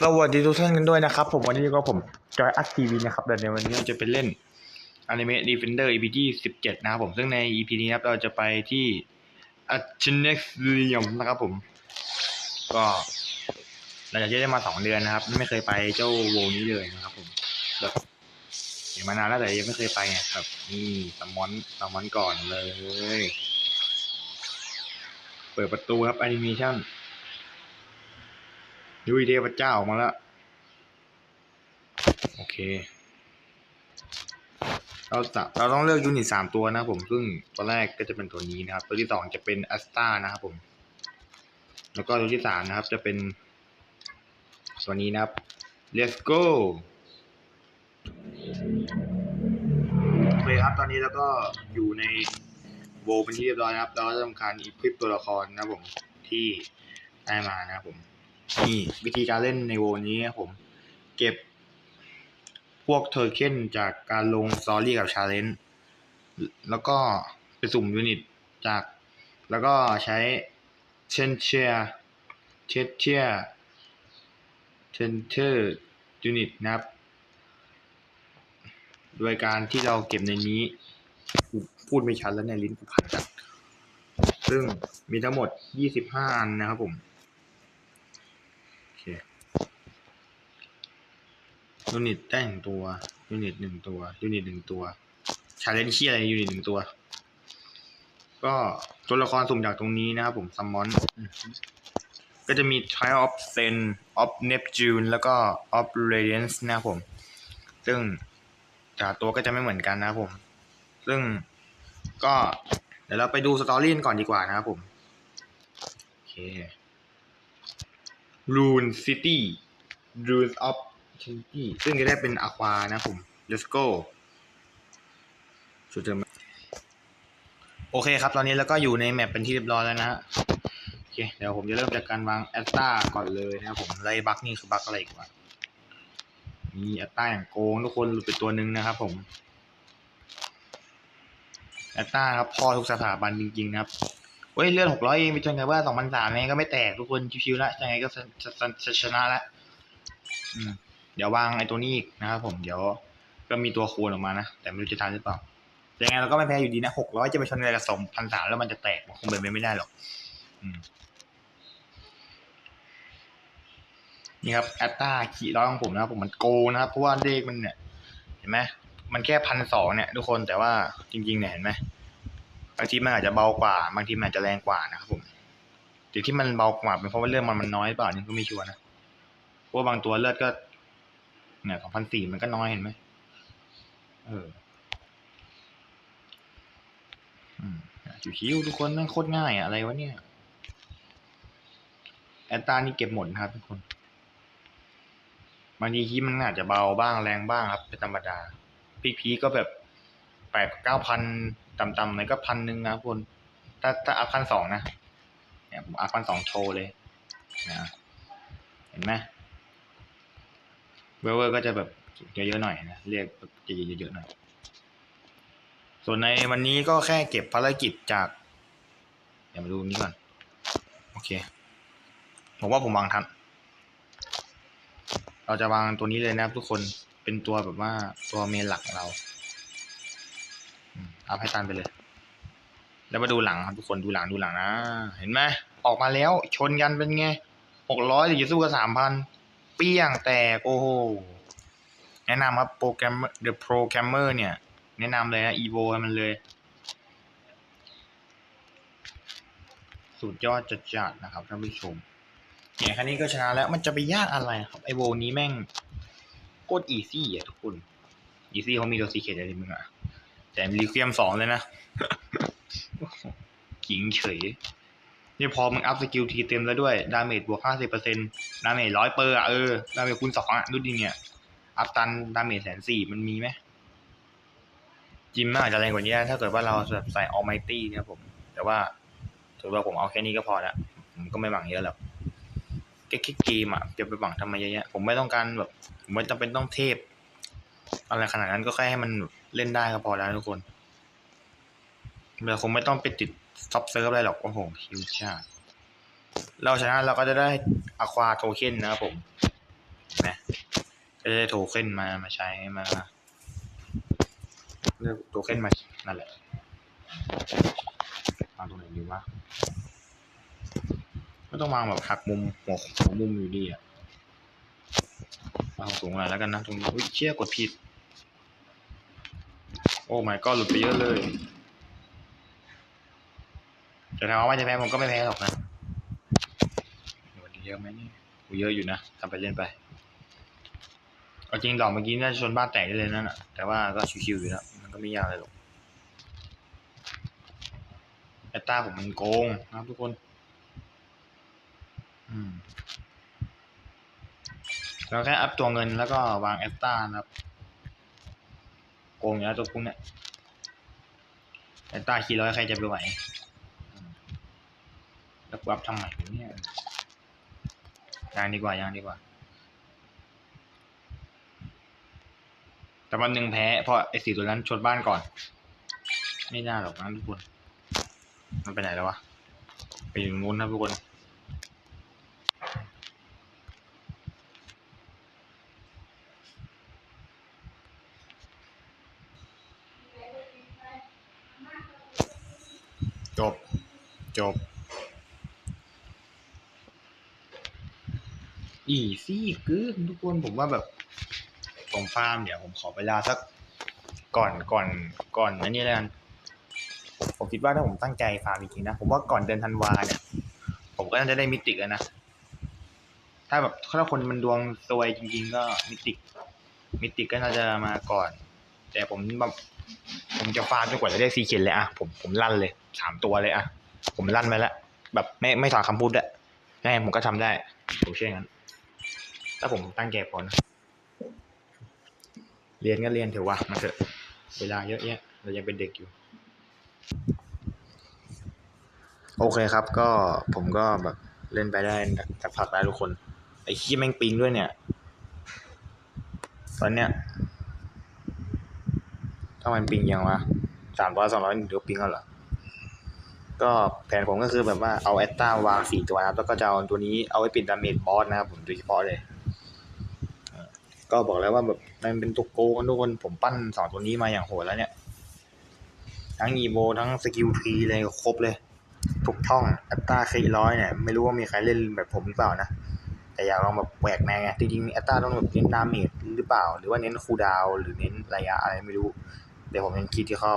สวัสดีทุกท่านกันด้วยนะครับ ผมวันนี้ก็ผมจอยอัดทีวีนะครับแต่ในวันนี้เราจะไปเล่นอนิเมะ Defender EP ที่17นะครับผมซึ่งใน EP นี้ครับเราจะไปที่ a c h n e x i u m นะครับผม ก็หลังจากที่ได้มาสองเดือนนะครับ ไม่เคยไปเจ้าวงนี้เลยนะครับ ผมแบบเห็นมานานแล้วแต่ยังไม่เคยไปไงครับนี่สมอนสมอนก่อนเลย เปิดประตูครับแอนิเมชั่น ยุยเทพเจ้าออกมาแล้ว โอเค เราจะเราต้องเลือกยูนิตสามตัวนะผม ซึ่งตัวแรกก็จะเป็นตัวนี้นะครับ ตัวที่สองจะเป็นอัสตานะครับผม แล้วก็ตัวที่สามนะครับ จะเป็นตัวนี้นะครับ let's go โอเคครับ ตอนนี้เราก็อยู่ในโวเป็นที่เรียบร้อยนะครับ เราก็จะทำการอีควิปตัวละครนะครับผมที่ได้มานะครับผม นี่วิธีการเล่นในโวนี้ครับผม เก็บพวกเทอร์เคนจากการลงสตอรี่กับชาเลนจ์แล้วก็ไปสุ่มยูนิตจาก แล้วก็ใช้เชนเชียเชนเชียเชนเชอร์ยูนิตนะครับ โดยการที่เราเก็บในนี้ พูดไม่ชัดแล้วเนี่ยลิ้นกูพันกันซึ่งมีทั้งหมด 25 อันนะครับผม โอเค ยูนิตได้หนึ่งตัวยูนิตหนึ่งตัวยูนิตหนึ่งตัวชาเลนจ์เชียอะไรยูนิตหนึ่งตัว ก็ตัวละครสุ่มจากตรงนี้นะครับผมซัมมอนก็จะมี Trial of Sen of Neptune แล้วก็ of Radiance นะครับผม ซึ่งแต่ตัวก็จะไม่เหมือนกันนะครับผม ซึ่งก็เดี๋ยวเราไปดูสตอรี่ก่อนดีกว่านะครับผม โอเค Rune City Runes of City ซึ่งจะได้เป็นอควานะครับผม Let's go สุดเดิมโอเคครับ ตอนนี้แล้วก็อยู่ในแมปเป็นที่เรียบร้อยแล้วนะฮะโอเค เดี๋ยวผมจะเริ่มจากการวางแอตตาก่อนเลยนะครับผมไล่บัคนี่คือบัคอะไรกวะมีแอตตาอย่างโกงทุกคนหลุดไปตัวหนึ่งนะครับผมแอตตาครับพ่อทุกสถาบันจริงๆนะครับเฮ้ยเลื่อนหกร้อยเองไปจนกันว่าสองพันสามเองก็ไม่แตกทุกคนชิวๆละยังไงก็ชนะละอืม เดี๋ยววางไอ้ตัวนี้อีกนะครับผมเดี๋ยวก็มีตัวคูณออกมานะ แต่ไม่รู้จะทันหรือเปล่าแต่ยังไงเราก็ไม่แพ้อยู่ดีนะหกร้อยจะไปชนอะไรกับสองพันสามแล้วมันจะแตกคงเป็นไปไม่ได้หรอกนี่ครับแอตตาขี่ร้อยของผมนะครับผมมันโกนะครับเพราะว่าเลขมันเนี่ย เห็นไหมมันแค่พันสองเนี่ย ทุกคนแต่ว่าจริง ๆ เนี่ยเห็นไหมบางทีมันอาจจะเบากว่า บางทีมันอาจจะแรงกว่านะครับผมแต่ที่มันเบากว่าเป็นเพราะว่าเลือดมันมันน้อยเปล่านี่ก็ไม่ชัวร์นะเพราะบางตัวเลือดก็ เนี่ยสองพันสี่มันก็น้อยเห็นไหมเอออืมชิวๆทุกคนนั่งโคตรง่ายอะอะไรวะเนี่ยแอตตานี่เก็บหมดครับทุกคนบางทีคีมันอาจจะเบาบ้างแรงบ้างครับเป็นธรรมดาพีพีก็แบบแปดเก้าพันต่ำๆหน่อยก็พันหนึ่งนะครับคุณถ้าถ้าอัพพันสองนะเนี่ยผมอัพพันสองโชว์เลยนะเห็นไหม เวอร์เวอร์ก็จะแบบเยอะๆหน่อยนะเรียกจะเยอะๆหน่อย ส่วนในวันนี้ก็แค่เก็บภารกิจจากเดี๋ยวมาดูนี้ก่อน โอเค ผมว่าผมวางทัน เราจะวางตัวนี้เลยนะครับทุกคนเป็นตัวแบบว่าตัวเมนหลักเราเอาให้ตันไปเลย แล้วมาดูหลังครับทุกคนดูหลังดูหลังนะ เห็นไหมออกมาแล้วชนกันเป็นไงหกร้อยหรือจะสู้กับสามพัน เปี้ยงแตกโอ้โห แนะนำครับโปรแกรม The Programmer เนี่ย แนะนำเลยนะ Evo มันเลย สุดยอดจัดๆนะครับท่านผู้ชมเนี่ยคันนี้ก็ชนะแล้วมันจะไปยากอะไรครับไอโวนี้แม่งโคตรอีซี่อะทุกคนอีซี่เขามีตัวซีเคทอะไรมึงอะแต่รีเคียมสองเลยนะขิงเฉย นี่พอมึงอัพสกิลทีเต็มแล้วด้วย ดาเมจบวกห้าสิบเปอร์เซ็นต์ดาเมจร้อยเปอร์อะเออ ดาเมจคูณสองอะดูดิเนี่ย อัพตันดาเมจแสนสี่มันมีไหมจิมมาจจะแรงกว่านี้ได้ถ้าเกิดว่าเราแบบใส่ออ l ไมตี้นะครับผม แต่ว่าถือว่าผมเอาแค่นี้ก็พอละผมก็ไม่หวังเยอะหรอกแค่แค่เกมอะจะไปหวังทำไมเยอะแยะผมไม่ต้องการแบบผมไม่จำเป็นต้องเทพ อะไรขนาดนั้นก็แค่ให้มันเล่นได้ก็พอแล้วทุกคนเราคงไม่ต้องไปติด ซับเซิร์ฟอะไรหรอกโอ้โหฮิวชาเราชนะเราก็จะได้อควาโทเค็นนะครับผมนไหมก็จะได้โทเค็นมามาใช้มาเลือกโทเค็นมานั่นแหละวางตรงไหนดีวะก็ต้องวางแบบหักมุมหัวหัวมุมอยู่ดีอะวาสูงหน่อยแล้วกันนะตรงนี้อุ้ยเชี่ยกดผิด โอ้ my god หลุดไปเยอะเลย จะถามว่าจะแพ้ผมก็ไม่แพ้หรอกนะวันนี้เยอะไหมเนี่ยกูเยอะอยู่นะทำไปเล่นไปเอาจริงดอกเมื่อกี้น่าจะชนบ้านแตกได้เลยนั่นแหะแต่ว่าก็ชิวๆอยู่แล้วมันก็ไม่ยากอะไรหรอกแอตตาผมมันโกงนะครับทุกคน อืมเราแค่อัพตัวเงินแล้วก็วางแอตตานะครับ โกงอยู่แล้วตัวพวกเนี้ยแอตตาคีร้อยใครจะไปไหว แล้วกูอัพทำใหม่เนี่ยยังดีกว่ายังดีกว่า แต่วันหนึ่งแพ้เพราะไอ้สี่ตัวนั้นชนบ้านก่อน ไม่น่าหรอกนะทุกคน มันไปไหนแล้ววะ ไปอยู่นู้นนะทุกคนจบ จบ อีซี่กึนทุกคนผมว่าแบบผมฟาร์มเดี๋ยวผมขอเวลาสักก่อนก่อนก่อนนะนี่แล้วกันผมคิดว่าถ้าผมตั้งใจฟาร์มจริงๆนะผมว่าก่อนเดือนธันวาเนี่ย ผมก็น่าจะได้มิติแล้วนะถ้าแบบถ้าคนมันดวงซวยจริง ๆ ก็มิติมิติก็น่าจะมาก่อน แต่ผมแบบผมจะฟาร์มจนกว่าจะได้ซีเคนเลยอะผมผมลั่นเลยสามตัวเลยอะผมลั่นไปแล้วแบบไม่ไม่ถอนคำพูดอะแน่ผมก็ทำได้ผมเชื่องั้น ถ้าผมตั้งใจพอนะเรียนก็เรียนเถอะวะมาเถอะ เวลาเยอะแยะเรายังเป็นเด็กอยู่ โอเคครับ ก็ผมก็แบบเล่นไปได้สักพักแล้ทุกคน ไอ้ขี้แม่งปิงด้วยเนี่ย ตอนเนี้ยถ้ามันปิงยังวะสามร้อยสองร้อยเดี๋ยวปิงเอาเหรอ ก็แผนผมก็คือแบบว่าเอาแอตตาวางสี่ตัวนะครับแล้วก็จะเอาตัวนี้เอาไว้ปิดดาเมจบอสนะครับผมโดยเฉพาะเลย ก็บอกแล้วว่าแบบมันเป็นตัวโกงทุกคนผมปั้นสองตัวนี้มาอย่างโหดแล้วเนี่ย ทั้งอีโวทั้งสกิลทรีเลยครบเลยทุกช่องอัตราคร้อยเนี่ย ไม่รู้ว่ามีใครเล่นแบบผมหรือเปล่านะ แต่อยากลองแบบแหวกแนวไงจริงๆอัตราต้องแบบเน้นดาเมจหรือเปล่า หรือว่าเน้นคูดาวหรือเน้นระยะอะไรไม่รู้ เดี๋ยวผมยังคิดที่เข้า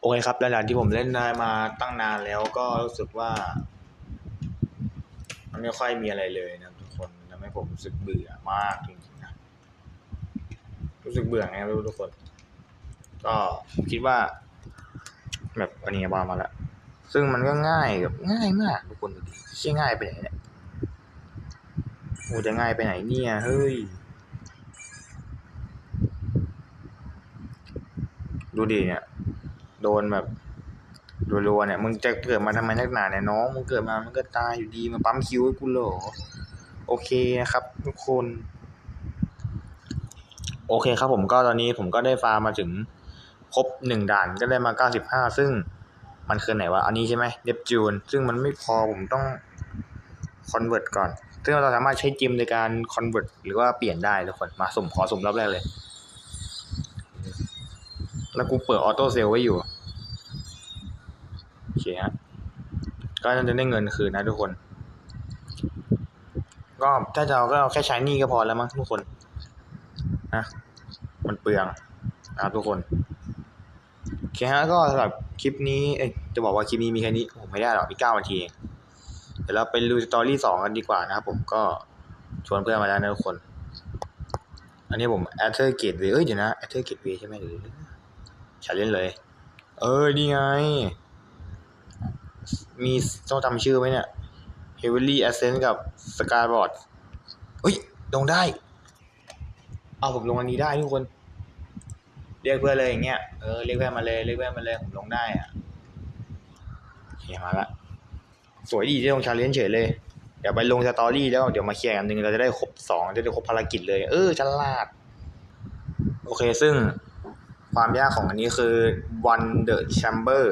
โอเคครับแล้วหลังที่ผมเล่นได้มาตั้งนานแล้วก็รู้สึกว่า มันไม่ค่อยมีอะไรเลยนะ ผมรู้สึกเบื่อมากจริงๆนะรู้สึกเบื่อไงรู้ทุกคน ก็คิดว่า แบบอันนี้วางมาแล้วซึ่งมันก็ง่ายแบบง่ายมากทุกคนดูดิใช่ง่ายไปไหนเนี่ยโอ้จะง่ายไปไหนเนี่ยเฮ้ยดูดิเนี่ย โดนแบบรัวๆเนี่ย มึงจะเกิดมาทำไมนักหนาเนี่ยน้อง มึงเกิดมา มันก็ตายอยู่ดี มาปั๊มคิวให้กูเหรอ โอเคนะครับทุกคน โอเคครับผมก็ตอนนี้ผมก็ได้ฟาร์มมาถึงครบหนึ่งด่านก็ได้มาเก้าสิบห้าซึ่งมันคือไหนวะ อันนี้ใช่ไหมเนปจูน ซึ่งมันไม่พอผมต้องคอนเวิร์ตก่อน ซึ่งเราสามารถใช้จิมในการคอนเวิร์ตหรือว่าเปลี่ยนได้ทุกคน มาสุ่มขอสุ่มรอบแรกเลย แล้วกูเปิดออโต้เซลไว้อยู่ โอเคฮะ ก็จะได้เงินคืนนะทุกคน ก็ถ้าจะเอาก็เอาแค่ใช้นี่ก็พอแล้วมั้งทุกคนนะมันเปลืองนะครับทุกคนโอเคฮะก็สำหรับคลิปนี้เอ้จะบอกว่าคลิปนี้มีแค่นี้ผมไม่ได้หรอกมีเก้านาทีเองเดี๋ยวเราไปดูสตอรี่สองกันดีกว่านะครับผมก็ชวนเพื่อนมาแล้วนะทุกคน อันนี้ผมแอดเธอร์เกตเวเอ้ยเดี๋ยวนะแอดเธอร์เกตเวใช่ไหมหรือฉันเล่นเลย เออนี่ไง มีต้องจำชื่อไหมเนี่ย Heavily Ascent กับ Skyboard เฮ้ย ลงได้ เอาผมลงอันนี้ได้ทุกคน เรียกเพื่อนเลยอย่างเงี้ย เออ เรียกเพื่อนมาเลย เรียกเพื่อนมาเลย ผมลงได้อะโอเคมาละ สวยดีที่ลงชาเลนจ์เฉยเลย เดี๋ยวไปลงสตอรี่แล้วเดี๋ยวมาเคลียร์กันหนึ่งเราจะได้ครบสองจะได้ครบภารกิจเลย เออฉลาด โอเค ซึ่งความยากของอันนี้คือ one the chamber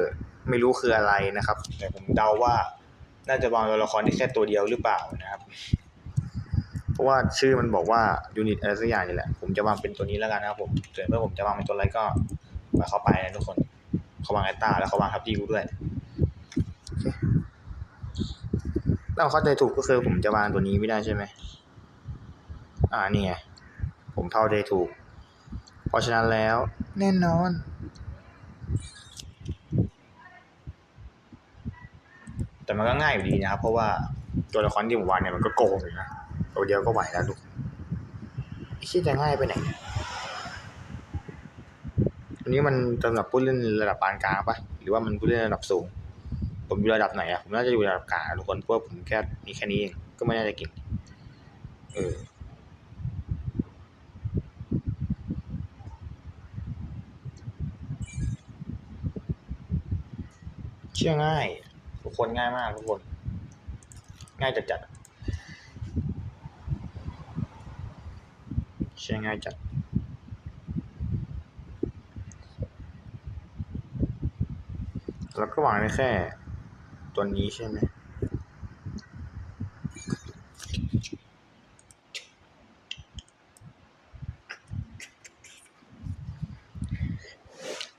ไม่รู้คืออะไรนะครับ แต่ผมเดาว่า น่าจะวางตัวละครได้แค่ตัวเดียวหรือเปล่านะครับ เพราะว่าชื่อมันบอกว่ายูนิตอะไรสักอย่างนี่แหละ ผมจะวางเป็นตัวนี้แล้วกันนะครับผมส่วนเมื่อผมจะวางเป็นตัวอะไรก็ไปเข้าไปนะทุกคนเขาวางไอต้าแล้วเขาวางทับดีกูด้วยโอเคถ้าเข้าใจถูกก็คือผมจะวางตัวนี้ไม่ได้ใช่ไหมอ่านี่ไงผมเข้าใจถูก เพราะฉะนั้นแล้วแน่นอน แต่มันก็ง่ายอยู่ดีนะครับเพราะว่าตัวละครที่ผมวางเนี่ยมันก็โกงอยู่นะตัวเดียวก็ไหวแล้วลูกไอ้จะง่ายไปไหนเนี่ยอันนี้มันสำหรับผู้เล่นระดับปานกลางปะหรือว่ามันผู้เล่นระดับสูง ผมอยู่ระดับไหนอะผมน่าจะอยู่ระดับกลางทุกคนเพราะผมแค่มีแค่นี้เองก็ไม่น่าจะเก่งเออเชื่อง่าย ทุกคนง่ายมากทุกคน ง่ายจัดจัดๆเชื่อง่ายจัดแล้วก็วางได้แค่ตัวนี้ใช่ไหม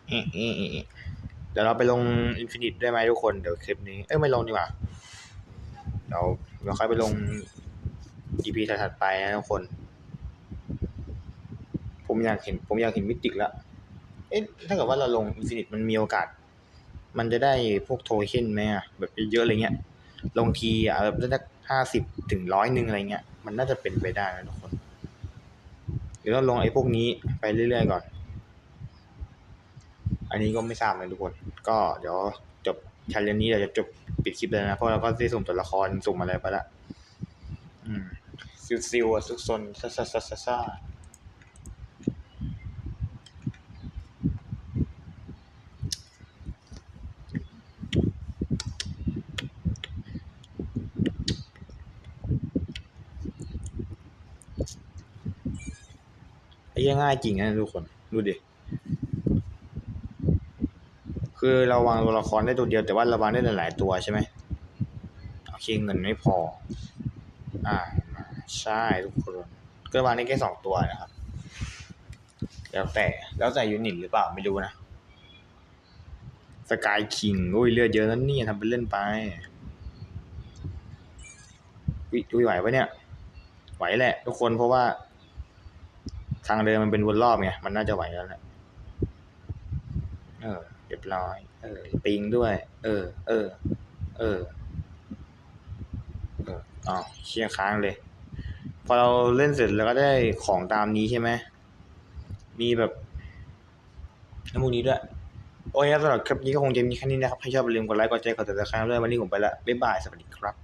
เอ๊ะเอ๊ะเอ๊ะ ดี๋ยวเราไปลงอินฟินิตได้ไหมทุกคนเดี๋ยวคลิปนี้ เอ้ยไม่ลงดีกว่าเดี๋ยวเราค่อยไปลง EP ถัดไปนะทุกคน ผมอยากเห็น ผมอยากเห็นมิติแล้วเอ๊ะถ้าเกิดว่าเราลงอินฟินิตมันมีโอกาส มันจะได้พวกโทเค็นไหมอะแบบเยอะๆอะไรเงี้ย ลงทีอะแบบได้ห้าสิบถึงร้อยหนึ่งอะไรเงี้ย มันน่าจะเป็นไปได้นะทุกคน เดี๋ยวเราลงไอ้พวกนี้ไปเรื่อยๆก่อน อันนี้ก็ไม่ทราบเลยทุกคน ก็เดี๋ยวจบชั้นเรื่องนี้เราจะจบปิดคลิปเลยนะ เพราะเราก็ได้สุ่มตัวละครสุ่มอะไรไปละอืมซิวซิวซุกซนซ่าซ่าซ่าซ่าซ่าไอ้เหี้ยง่ายจริงนะทุกคน ดูดิ คือเราวางตัวละครได้ตัวเดียวแต่ว่าเราวางได้หลายๆตัวใช่ไหมโอเคเงินไม่พอ อ่าใช่ทุกคนก็วางได้แค่สองตัวนะครับ แล้วแต่แล้วแต่ยูนิตหรือเปล่าไม่รู้นะสกายคิงอุ้ยเลือดเยอะนั่นนี่ทำเป็นเล่นไปวิอุ้ยไหวปะเนี่ยไหวแหละ ทุกคนเพราะว่า ทางเดินมันเป็นวนรอบไงมันน่าจะไหวแล้วแหละเออ เรียบร้อย เออ ปิงด้วย เออ เออ เออ เอออ๋อเชียค้างเลย พอเราเล่นเสร็จแล้วก็ได้ของตามนี้ใช่ไหม มีแบบน้ำมูกนี้ด้วย โอเคสำหรับคลิปนี้ก็คงจะมีแค่นี้นะครับ ให้ชอบอย่าลืมกดไลค์ กดแชร์ กดติดตามด้วยวันนี้ผมไปละ บ๊ายบาย สวัสดีครับ